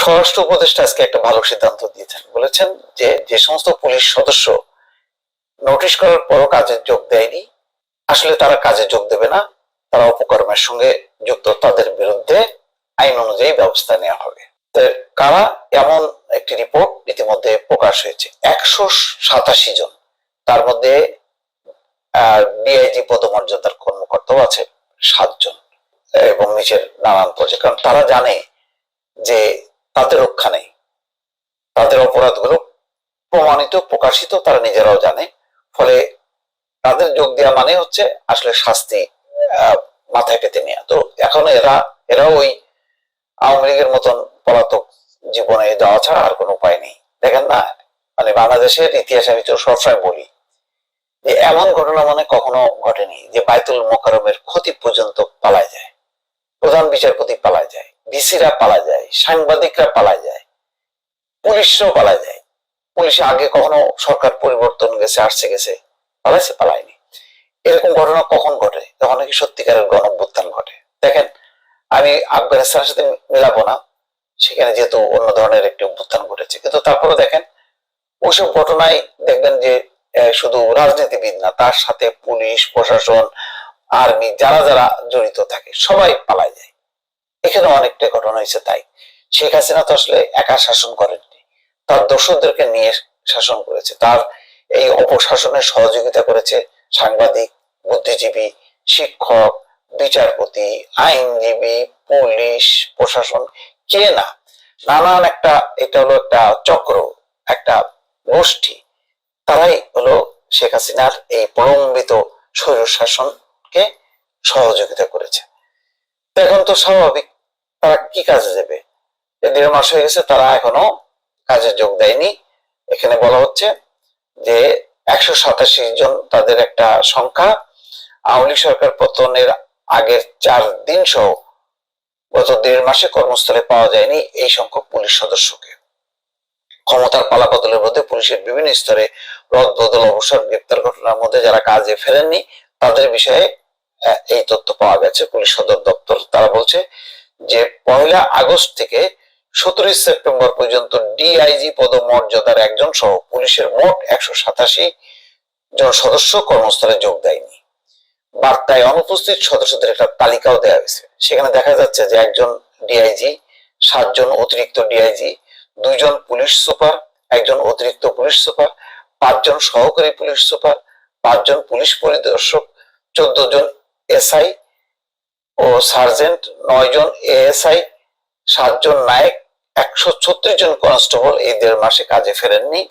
স্বরাষ্ট্র উপদেষ্টা আজকে একটা ভালো সিদ্ধান্ত দিয়েছেন। বলেছেন যে যে সমস্ত পুলিশ সদস্য নোটিশ করার পরও কাজে যোগ দেয়নি, আসলে তারা কাজে যোগ দেবে না, তারা অপকর্মের সঙ্গে যুক্ত, তাদের বিরুদ্ধে আইন অনুযায়ী ব্যবস্থা নেওয়া হবে। কারা? এমন একটি রিপোর্ট ইতিমধ্যে প্রকাশ হয়েছে। একশো সাতাশি জন। তার মধ্যে ডিআইজি পদমর্যাদার কর্মকর্তাও আছে, সাতজন, এবং নিচের নানান পর্যায়ে। কারণ তারা জানে যে তাদের রক্ষা নেই। তাদের অপরাধগুলো প্রমাণিত, প্রকাশিত তারা নিজেরাও জানে। ফলে তাদের যোগ দেওয়া মানে হচ্ছে আসলে শাস্তি মাথায় পেতে নেওয়া। তো এখন এরা, এরাও ওই আওয়ামী লীগের মতন পলাতক জীবনে যাওয়া ছাড়া আর কোনো উপায় নেই। দেখেন না মানে বাংলাদেশের ইতিহাস আমি তো সবসময় বলি যে এমন ঘটনা মানে কখনো ঘটেনি যে বাইতুল মোকারমের ক্ষতি পর্যন্ত পালায় যায়। প্রধান বিচারপতি পালায় যায়। ভিসিরা পালা যায়, সাংবাদিকরা পালায় যায় পুলিশরাও পালায় যায়। পুলিশে আগে কখনো সরকার পরিবর্তন গেছে, আসছে, গেছে, পালাইছে, পালায়নি। এরকম ঘটনা কখন ঘটে? যখন নাকি সত্যিকারের গণ অভ্যুত্থান ঘটে। দেখেন, আমি আফগানিস্তানের সাথে মিলাবো না। সেখানে যেহেতু অন্য ধরনের একটি অভ্যুত্থান ঘটেছে। কিন্তু তারপরে দেখেন, ওইসব ঘটনায় দেখবেন যে শুধু রাজনীতিবিদ না, তার সাথে পুলিশ, প্রশাসন, আর্মি, যারা যারা জড়িত থাকে, সবাই পালায় যায়। এখানে অনেকটা ঘটনা হয়েছে তাই। শেখ হাসিনা তো আসলে একা শাসন করেননি। তার দর্শকদেরকে নিয়ে শাসন করেছে। তার এই অপশাসনের সহযোগিতা করেছে সাংবাদিক, বুদ্ধিজীবী, শিক্ষক, বিচারপতি, আইনজীবী, পুলিশ, প্রশাসন, কে না। নানান একটা, এটা হলো একটা চক্র, একটা গোষ্ঠী। তারাই হলো শেখ হাসিনার এই প্রলম্বিত স্বৈর শাসনকে সহযোগিতা করেছে। এখন তো স্বাভাবিক তারা কি কাজে যাবে দেড় মাস হয়ে গেছে, তারা এখনও কাজে যোগ দেয়নি। এখানে বলা হচ্ছে যে একশো সাতাশি জন তাদের একটা সংখ্যা। আওয়ামী লীগ সরকার পতনের আগের চার দিন সহ গত দেড় মাসে কর্মস্থলে পাওয়া যায়নি এই সংখ্যক পুলিশ সদস্যকে। ক্ষমতার পালাবদলের মধ্যে পুলিশের বিভিন্ন স্তরে রদ বদল অবসর গ্রেপ্তার ঘটনার মধ্যে যারা কাজে ফেরেননি, তাদের বিষয়ে এই তথ্য পাওয়া গেছে। পুলিশ সদর দপ্তর, তারা বলছে যে পয়লা আগস্ট থেকে সতেরোই সেপ্টেম্বর পর্যন্ত ডিআইজি পদমর্যাদার একজন সহ পুলিশের মোট একশো সাতাশি জন সদস্য কর্মস্থলে যোগ দেয়নি। বার্তায় অনুপস্থিত সদস্যদের একটা তালিকাও দেওয়া হয়েছে। সেখানে দেখা যাচ্ছে যে একজন ডিআইজি, সাতজন অতিরিক্ত ডিআইজি, দুইজন পুলিশ সুপার, একজন অতিরিক্ত পুলিশ সুপার, পাঁচজন সহকারী পুলিশ সুপার, পাঁচজন পুলিশ পরিদর্শক, চোদ্দ জন এসআই ও সার্জেন্ট নয় জন এএসআই, সাতজন নায়ক, একশো ছত্রিশ জন কনস্টেবল এই দেড় মাসে কাজে ফেরেননি।